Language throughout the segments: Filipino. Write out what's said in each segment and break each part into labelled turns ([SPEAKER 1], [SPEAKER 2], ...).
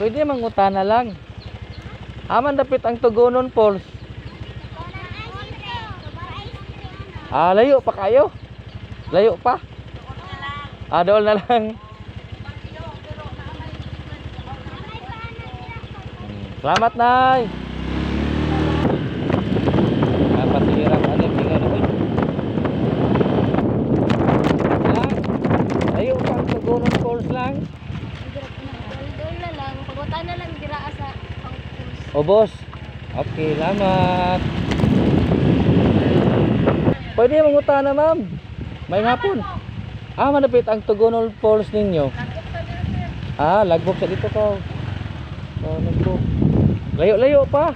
[SPEAKER 1] Pwede mangutana lang. Aman dapit ang Tugunon Falls. Ah, layo pa kayo? Layo pa? Ah, doon na lang. Hmm, Salamat, Nay. Napasirap ano yung tingnan uy. Lang. Layo pa ang Tugunon Falls lang.
[SPEAKER 2] Doon na lang, pagunta na lang dira sa pangpus.
[SPEAKER 1] O boss. Okay, salamat. Pwede mangutana, ma'am. May hapon. Ah, manapit ang Tugunol Falls ninyo. Ah, lagbok sa dito ka. Oh, lagbok. Layo-layo pa.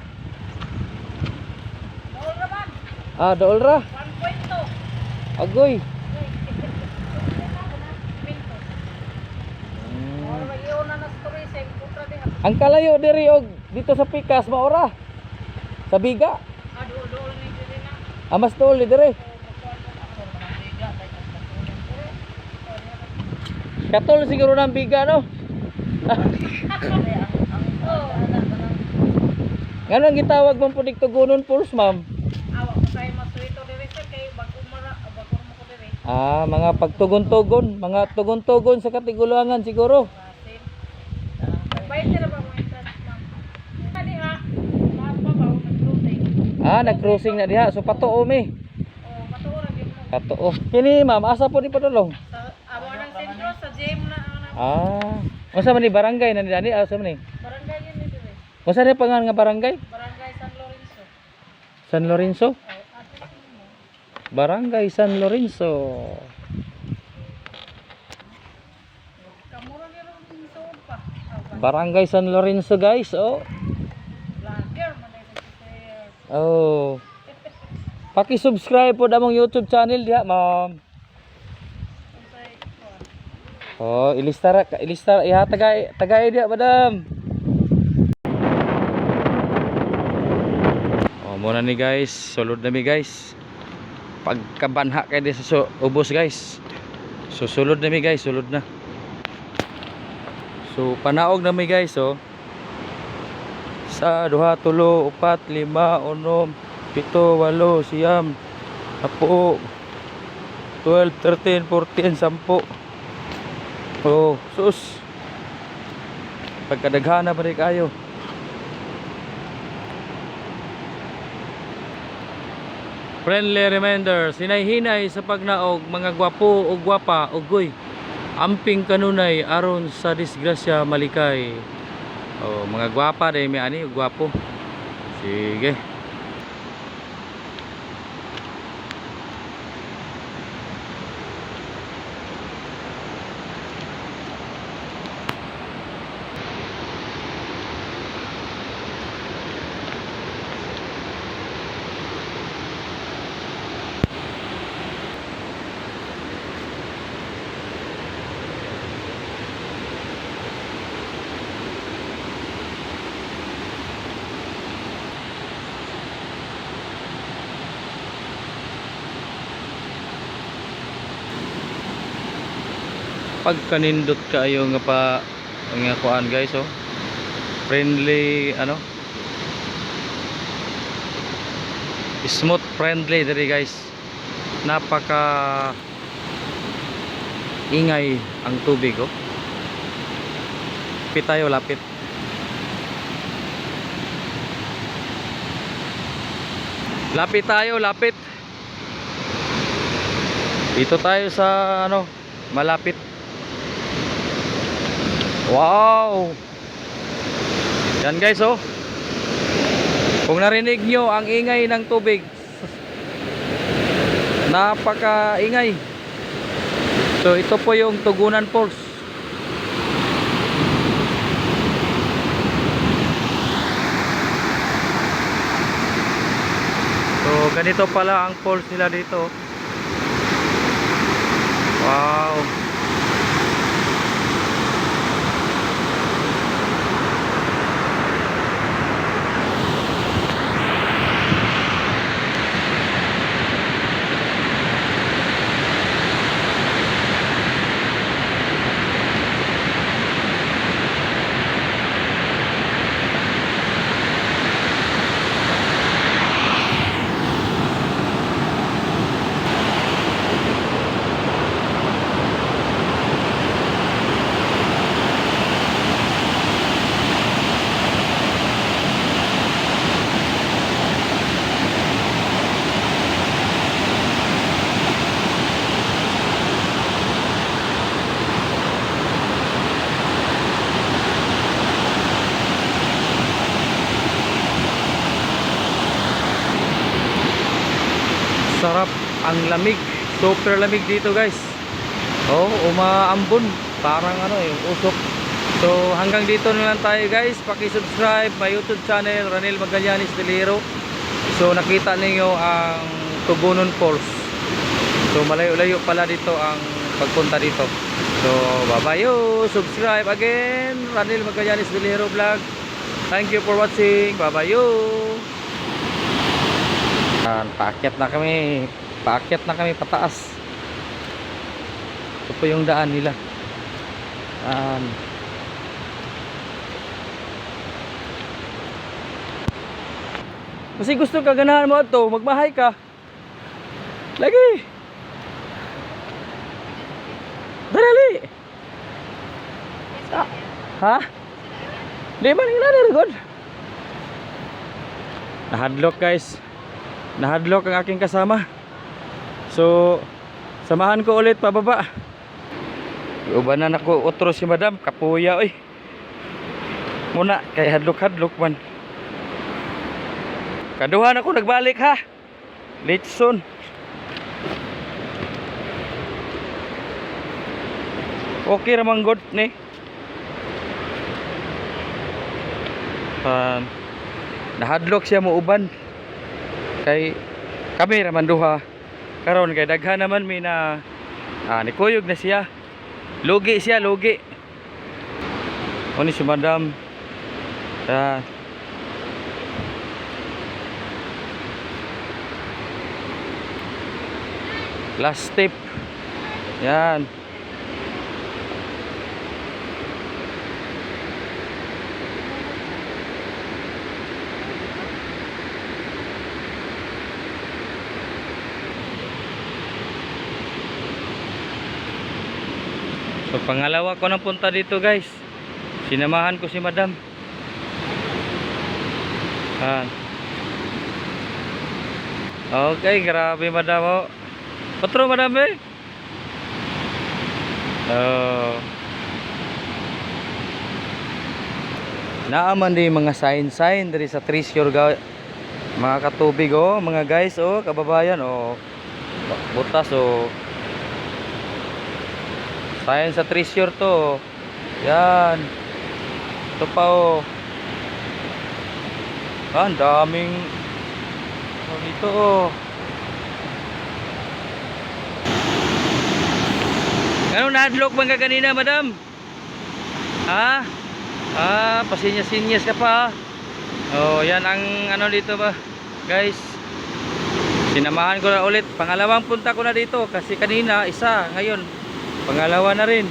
[SPEAKER 1] Ah, dool ra. 1.2. Agoy. Ang kalayo diri og dito sa Pikas maora. Sa Biga. Ah, mas tuol ni dire. Katol siguro ng Biga no. Ngano ang gitawag mong punig tugunon pulse, ma'am? Ah, mga pagtugon-tugon, mga tugon-tugon sa katiguluangan siguro. Ah, nag-cruising na diha. So patuo mi. Patuo. Kini ma'am, asa po ni padulong? Ah. Unsa man ni barangay na ni? Asa man ni? Unsa ni pangalan nga barangay? San Lorenzo? Barangay San Lorenzo. Barangay San Lorenzo guys, oh. Oh. Paki-subscribe po damong YouTube channel diha, ma'am. Oh, ilistara ka, ilistara iha tagay tagay diha, madam. Oh, muna ni guys, sulod na mi guys. Pagkabanha kay di sa su- ubos guys. Susulod na mi guys, sulod na. So panaog na mi guys, oh. Sa duha, tulo, upat, lima, unom, pito, walo, siyam, apo, 12, 13, 14, 10. Oh, sus. Pagkadaghana pa rin kayo. Friendly reminder, sinay-hinay sa pagnaog mga gwapo o gwapa o goy. Amping kanunay aron sa disgrasya malikay. Oh, mga gwapa dahil may ani, gwapo. Sige. Pagkanindot kayo nga pa nga kuan guys oh. Friendly ano? Smooth friendly diri guys. Napaka ingay ang tubig oh. Lapit tayo lapit. Lapit tayo lapit. Dito tayo sa ano malapit Wow! Yan guys oh. Kung narinig nyo ang ingay ng tubig. Napaka ingay. So ito po yung Tugunan Falls. So ganito pala ang falls nila dito. Wow! Ang lamig. Super lamig dito guys. Oh umaambon. Parang ano eh usok. So hanggang dito na lang tayo guys. Paki-subscribe my youtube channel Ranil Magallanes Deliro so nakita ninyo ang Tugunon Falls. So malayo-layo pala dito ang pagpunta dito. So babayo subscribe again Ranil Magallanes Deliro vlog. Thank you for watching. Babayo Yan, paakyat na kami. Paakyat na kami pataas. Ito po yung daan nila. Yan. Kasi gusto ka ganahan mo ito, magbahay ka. Lagi. Dali. Sa ha? Di ba nang inanirgod? Nahadlock guys. Nahadlock ang aking kasama. So, samahan ko ulit pababa. Ubanan ako otro si madam, kapuya oy. Muna kay hadlok-hadlok man. Kaduhan ako nagbalik ha. Litson. Okay ramang god ni. Um, nahadlok siya mo uban kay kami raman duha karon kay daghan naman mi na ah, nikuyog na siya. Lugi siya lugi. O ni si madam. Ah, last step yan So pangalawa ko nang punta dito guys. Sinamahan ko si Madam. Ah. Okay, grabe Madam oh. Patro Madam eh. Oh. Naaman din mga sign-sign diri sa Treasure ga mga katubig oh, mga guys oh, kababayan oh. Butas oh. Sayan sa treasure to. Yan. Ito pa oh. Ah, daming oh, dito oh. Ano na-adlock bang ka kanina, madam? Ha? Ah, pasinyas-sinyas ka pa. Oh, yan ang ano dito ba, guys. Sinamahan ko na ulit. Pangalawang punta ko na dito kasi kanina isa, ngayon pangalawa na rin